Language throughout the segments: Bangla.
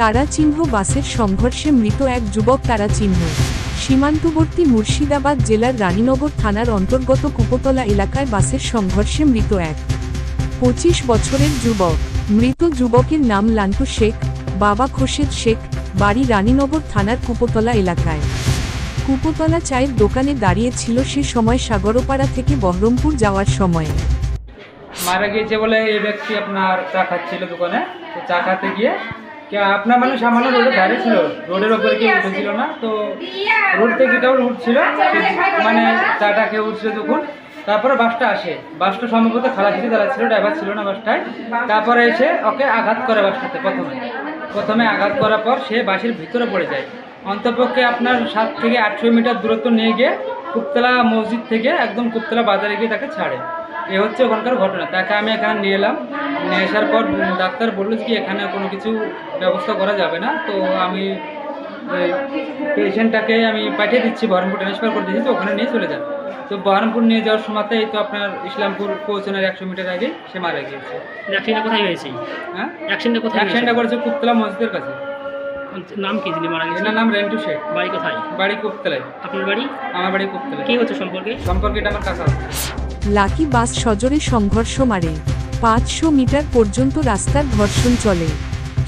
তারা চিহ্ন বাসের সংঘর্ষে মৃত এক যুবক তারা চিহ্ন সীমান্তবর্তী মুর্শিদাবাদ জেলার রানীনগর থানার অন্তর্গত কুপতলা এলাকায় বাসের সংঘর্ষে মৃত এক। পঁচিশ বছরের যুবক। মৃত যুবকের নাম লান্টু শেখ, বাবা খোশেদ শেখ, বাড়ি রানীনগর থানার কুপতলা এলাকায়। কুপতলা চায়ের দোকানে দাঁড়িয়ে ছিল সে সময় সাগরপাড়া থেকে বহরমপুর যাওয়ার সময়। মারা গিয়েছে বলে এই ব্যক্তি আপনার চা খাচ্ছিল দোকানে। তো চা খাতে গিয়ে আপনার মানে সামান্য রোডে দাঁড়িয়ে ছিল রোডের ওপরে কেউ উঠেছিল না তো রোড থেকে কেবল উঠছিল মানে চাটা খেয়ে উঠছিল তখন তারপরে বাসটা আসে বাসটা সম্ভবত খালাসিতে দাঁড়াচ্ছিল ড্রাইভার ছিল না বাসটায় তারপরে এসে ওকে আঘাত করে বাসটাতে প্রথমে। প্রথমে আঘাত করার পর সে বাসের ভিতরে পড়ে যায়। অন্তপক্ষে আপনার সাত থেকে আটশো মিটার দূরত্ব নিয়ে গিয়ে কুপতলা মসজিদ থেকে একদম কুপতলা বাজারে গিয়ে তাকে ছাড়ে। এ হচ্ছে ওখানকার ঘটনা। তাকে আমি এখানে নিয়ে এলাম। নিয়ে আসার পর ডাক্তার বলল যে কি এখানে কোনো কিছু ব্যবস্থা করা যাবে না। তো আমি পেশেন্টটাকে আমি পাঠিয়ে দিচ্ছি বহরমপুর ট্রান্সফার করে দিচ্ছি তো ওখানে নিয়ে চলে যান। তো বহরমপুর নিয়ে যাওয়ার সময়তেই তো আপনার ইসলামপুর পৌঁছানোর একশো মিটার আগে সে মারা গিয়েছে। অ্যাক্সিডেন্টটা কোথায় হয়েছে? হ্যাঁ? অ্যাক্সিডেন্টটা কোথায় অ্যাক্সিডেন্টটা করেছে কুপতলা মসজিদের কাছে। নাম কি যিনি মারা গেছেন নাম রেন্টু শেখ। বাড়ি কোথায়? বাড়ি কুপতলায়। আপনার বাড়ি? আমার বাড়ি কুপতলায়। কি হচ্ছে সম্পর্কে? সম্পর্কে এটা আমার কাকা লাকি বাস সজোরে সংঘর্ষ মারে। পাঁচশো মিটার পর্যন্ত রাস্তার ধর্ষণ চলে।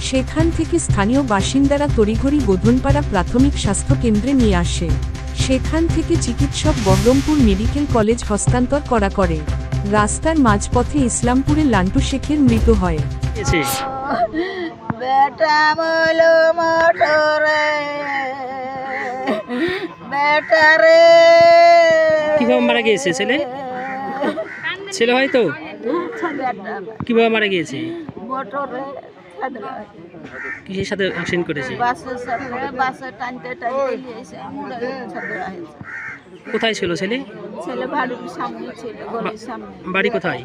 সেখান থেকে স্থানীয় বাসিন্দারা তড়িঘড়ি বোধনপাড়া প্রাথমিক স্বাস্থ্য কেন্দ্রে নিয়ে আসে। সেখান থেকে চিকিৎসক বহরমপুর মেডিকেল কলেজ হস্তান্তর করা করে। রাস্তার মাঝপথে ইসলামপুরে লান্টু শেখের মৃত হয়। বেটা মলো মোটরে বেটা রে। কীভাবে মারা গিয়েছে ছেলে? ছেলে হয় তো? কীভাবে মারা গিয়েছে? কিসের সাথে অ্যাক্সিডেন্ট করেছে? কোথায় ছিল ছেলে? বাড়ি কোথায়?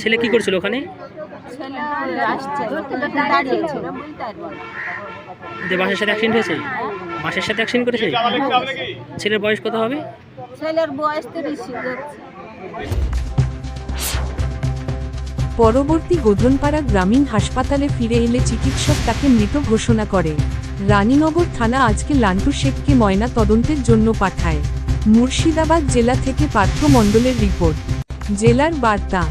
ছেলে কি করছিল ওখানে? বাসের সাথে অ্যাক্সিডেন্ট হয়েছে? বাসের সাথে অ্যাক্সিডেন্ট করেছে? ছেলের বয়স কত হবে? ছেলের বয়স তিরিশ পরবর্তী গোধনপাড়া গ্রামীণ হাসপাতালে ফিরে এলে চিকিৎসক তাকে মৃত ঘোষণা করে। রানীনগর থানা আজকে লান্টু শেখকে ময়না তদন্তের জন্য পাঠায়। মুর্শিদাবাদ জেলা থেকে পার্থ মণ্ডলের রিপোর্ট। জেলার বার্তা।